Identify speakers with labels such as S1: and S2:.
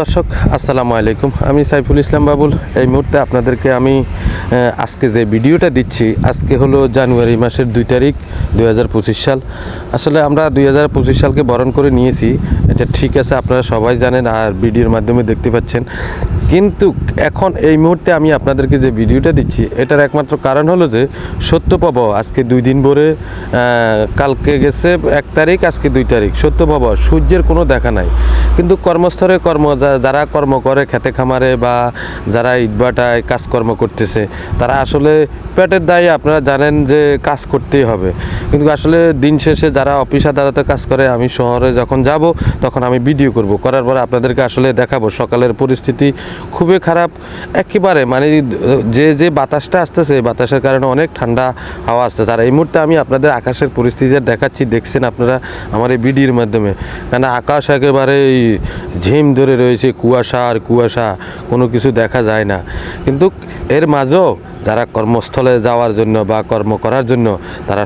S1: দর্শক, আসসালামু আলাইকুম। আমি সাইফুল ইসলাম বাবুল। এই মুহূর্তে আপনাদেরকে আমি আজকে যে ভিডিওটা দিচ্ছি, আজকে হলো জানুয়ারি মাসের দুই তারিখ, দুই হাজার পঁচিশ সাল। আসলে আমরা দুই হাজার পঁচিশ সালকে বরণ করে নিয়েছি। এটা ঠিক আছে, আপনারা সবাই জানেন আর ভিডিওর মাধ্যমে দেখতে পাচ্ছেন। কিন্তু এখন এই মুহূর্তে আমি আপনাদেরকে যে ভিডিওটা দিচ্ছি, এটার একমাত্র কারণ হলো যে সত্য পাবো আজকে দুই দিন ভরে কালকে গেছে এক তারিখ, আজকে দুই তারিখ। সত্য পাবো সূর্যের কোনো দেখা নাই। কিন্তু কর্মস্থলে কর্ম যারা কর্ম করে খেতে খামারে বা যারা ইটভাটায় কাজকর্ম করতেছে, তারা আসলে পেটের দায়ে আপনারা জানেন যে কাজ করতেই হবে। কিন্তু আসলে দিন শেষে যারা অফিস আদালতে কাজ করে, আমি শহরে যখন যাব, তখন আমি ভিডিও করব। করার পরে আপনাদেরকে আসলে দেখাবো। সকালের পরিস্থিতি খুবই খারাপ। একেবারে মানে যে যে বাতাসটা আসতেছে, এই বাতাসের কারণে অনেক ঠান্ডা হাওয়া আসতেছে। আর এই মুহূর্তে আমি আপনাদের আকাশের পরিস্থিতি দেখাচ্ছি, দেখছেন আপনারা আমার এই ভিডিওর মাধ্যমে। কেন আকাশ একেবারে এই ঝিম ধরে রয়েছে, কুয়াশা আর কুয়াশা, কোনো কিছু দেখা যায় না। কিন্তু এর মাঝেও যারা কর্মস্থলে যাওয়ার জন্য বা কর্ম করার জন্য তারা